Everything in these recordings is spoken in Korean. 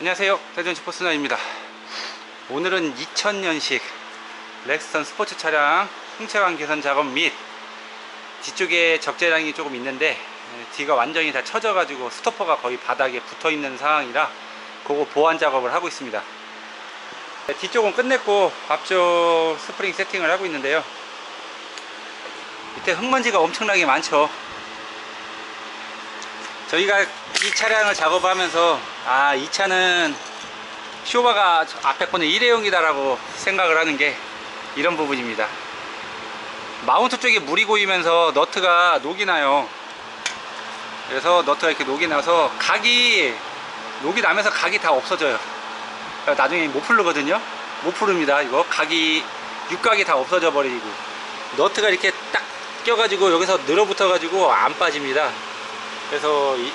안녕하세요. 대전시 포스나입니다. 오늘은 2000년식 렉스턴 스포츠 차량 승차감 개선 작업 및 뒤쪽에 적재량이 조금 있는데 에, 뒤가 완전히 다 처져 가지고 스토퍼가 거의 바닥에 붙어 있는 상황이라 그거 보완 작업을 하고 있습니다. 네, 뒤쪽은 끝냈고 앞쪽 스프링 세팅을 하고 있는데요. 밑에 흙먼지가 엄청나게 많죠 저희가 이 차량을 작업하면서 아 이 차는 쇼바가 저 앞에 거는 일회용이다라고 생각을 하는 게 이런 부분입니다. 마운트 쪽에 물이 고이면서 너트가 녹이 나요. 그래서 너트가 이렇게 녹이 나서 각이 녹이 나면서 각이 다 없어져요. 나중에 못 풀르거든요. 못 풀릅니다. 이거 각이 육각이 다 없어져 버리고. 너트가 이렇게 딱 껴가지고 여기서 늘어붙어 가지고 안 빠집니다 그래서 이,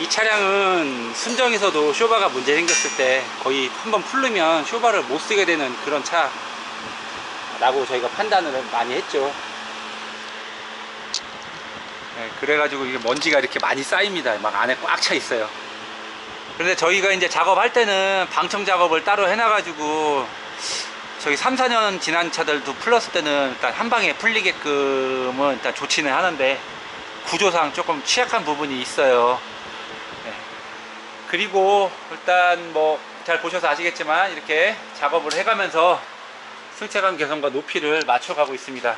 이 차량은 순정에서도 쇼바가 문제 생겼을 때 거의 한번 풀르면 쇼바를 못 쓰게 되는 그런 차라고 저희가 판단을 많이 했죠. 네, 그래가지고 이게 먼지가 이렇게 많이 쌓입니다. 막 안에 꽉 차 있어요. 그런데 저희가 이제 작업할 때는 방청 작업을 따로 해놔가지고 저기 3, 4년 지난 차들도 풀렀을 때는 일단 한 방에 풀리게끔은 일단 좋지는 하는데 구조상 조금 취약한 부분이 있어요. 네. 그리고 일단 뭐 잘 보셔서 아시겠지만 이렇게 작업을 해가면서 승차감 개선과 높이를 맞춰가고 있습니다.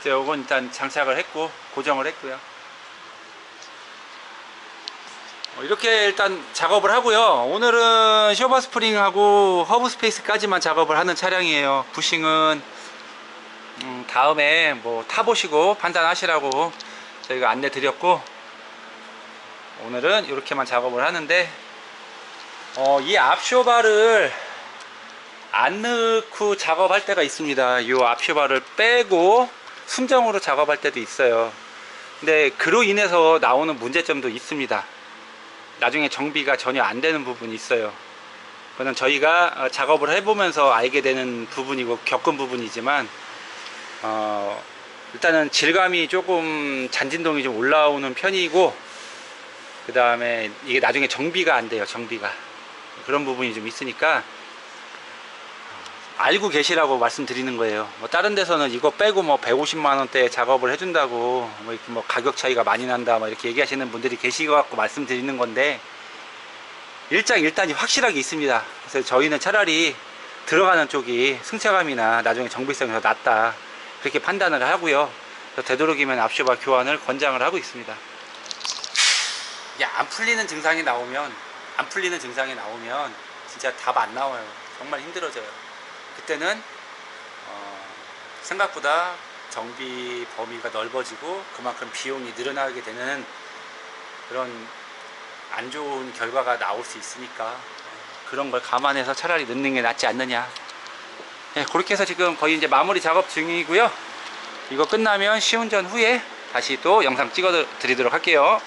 이제 요건 일단 장착을 했고 고정을 했고요. 어, 이렇게 일단 작업을 하고요. 오늘은 쇼바 스프링하고 허브 스페이스까지만 작업을 하는 차량이에요. 부싱은 음, 다음에 뭐 타보시고 판단하시라고 저희가 안내 드렸고 오늘은 이렇게만 작업을 하는데 어, 이 앞쇼바를 안 넣고 작업할 때가 있습니다. 이 앞쇼바를 빼고 순정으로 작업할 때도 있어요. 근데 그로 인해서 나오는 문제점도 있습니다. 나중에 정비가 전혀 안 되는 부분이 있어요. 그거는 저희가 어, 작업을 해보면서 알게 되는 부분이고 겪은 부분이지만 어, 일단은 질감이 조금 잔진동이 좀 올라오는 편이고 그 다음에 이게 나중에 정비가 안 돼요 정비가. 그런 부분이 좀 있으니까 알고 계시라고 말씀드리는 거예요. 뭐 다른 데서는 이거 빼고 뭐 150만원대 작업을 해준다고 뭐 이렇게 뭐 가격 차이가 많이 난다 뭐 이렇게 얘기하시는 분들이 계시갖고 말씀드리는 건데 일장일단이 확실하게 있습니다. 그래서 저희는 차라리 들어가는 쪽이 승차감이나 나중에 정비성이 더 낫다 그렇게 판단을 하고요. 되도록이면 앞쇼바 교환을 권장을 하고 있습니다. 야, 안 풀리는 증상이 나오면, 안 풀리는 증상이 나오면 진짜 답 안 나와요. 정말 힘들어져요. 그때는 어, 생각보다 정비 범위가 넓어지고 그만큼 비용이 늘어나게 되는 그런 안 좋은 결과가 나올 수 있으니까 그런 걸 감안해서 차라리 넣는 게 낫지 않느냐 네, 그렇게 해서 지금 거의 이제 마무리 작업 중이고요. 이거 끝나면 시운전 후에 다시 또 영상 찍어 드리도록 할게요.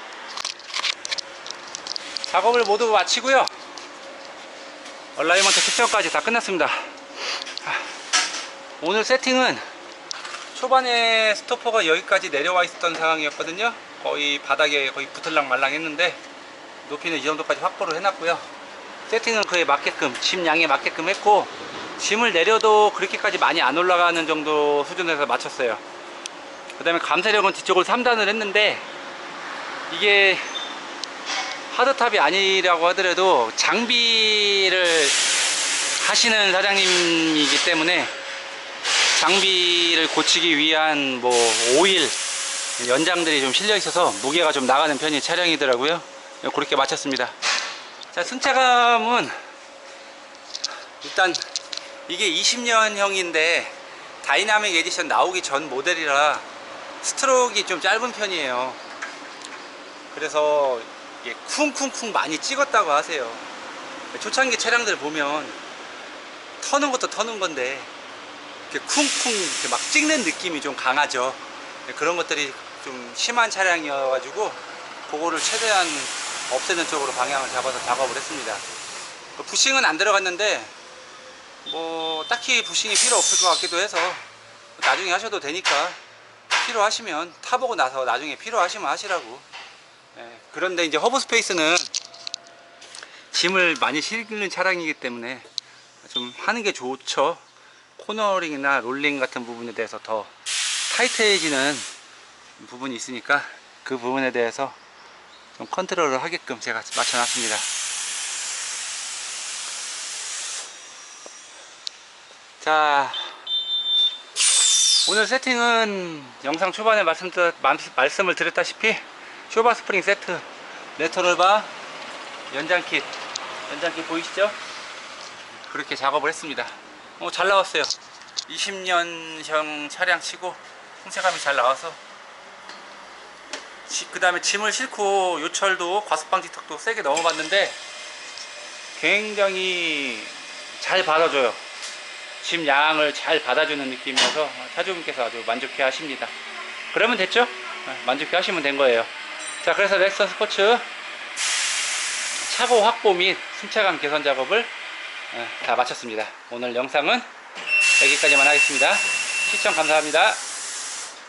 작업을 모두 마치고요. 얼라이먼트 특정까지 다 끝났습니다. 아, 오늘 세팅은 초반에 스토퍼가 여기까지 내려와 있었던 상황이었거든요. 거의 바닥에 거의 붙을랑 말랑 했는데 높이는 이 정도까지 확보를 해놨고요. 세팅은 그에 맞게끔 짐 양에 맞게끔 했고 짐을 내려도 그렇게까지 많이 안 올라가는 정도 수준에서 맞췄어요. 그 다음에 감사력은 뒤쪽을 3단을 했는데 이게 하드탑이 아니라고 하더라도 장비를 하시는 사장님이기 때문에 장비를 고치기 위한 뭐 오일 연장들이 좀 실려 있어서 무게가 좀 나가는 편이 차량이더라고요. 그렇게 마쳤습니다. 자 승차감은 일단 이게 20년형인데 다이나믹 에디션 나오기 전 모델이라 스트로크가 좀 짧은 편이에요. 그래서 쿵쿵쿵 많이 찍었다고 하세요. 초창기 차량들 보면 터는 것도 터는 건데 이렇게 쿵쿵 이렇게 막 찍는 느낌이 좀 강하죠. 그런 것들이 좀 심한 차량이어가지고 그거를 최대한 없애는 쪽으로 방향을 잡아서 작업을 했습니다. 부싱은 안 들어갔는데 뭐 딱히 부싱이 필요 없을 것 같기도 해서 나중에 하셔도 되니까 필요하시면 타보고 나서 나중에 필요하시면 하시라고 예, 그런데 이제 허브 스페이스는 짐을 많이 실는 차량이기 때문에 좀 하는 게 좋죠. 코너링이나 롤링 같은 부분에 대해서 더 타이트해지는 부분이 있으니까 그 부분에 대해서 좀 컨트롤을 하게끔 제가 맞춰놨습니다. 자, 오늘 세팅은 영상 초반에 말씀, 말씀을 드렸다시피 쇼바 스프링 세트 레터럴바 연장킷 연장킷 보이시죠? 그렇게 작업을 했습니다. 어, 잘 나왔어요. 20년형 차량 치고 홍채감이 잘 나와서. 그 다음에 짐을 싣고 요철도 과습방지턱도 세게 넘어봤는데 굉장히 잘 받아줘요 짐 양을 잘 받아주는 느낌이어서 차주분께서 아주 만족해 하십니다. 그러면 됐죠? 네, 만족해 하시면 된 거예요. 자 그래서 넥선 스포츠 차고 확보 및 승차감 개선 작업을 어, 다 마쳤습니다. 오늘 영상은 여기까지만 하겠습니다. 시청 감사합니다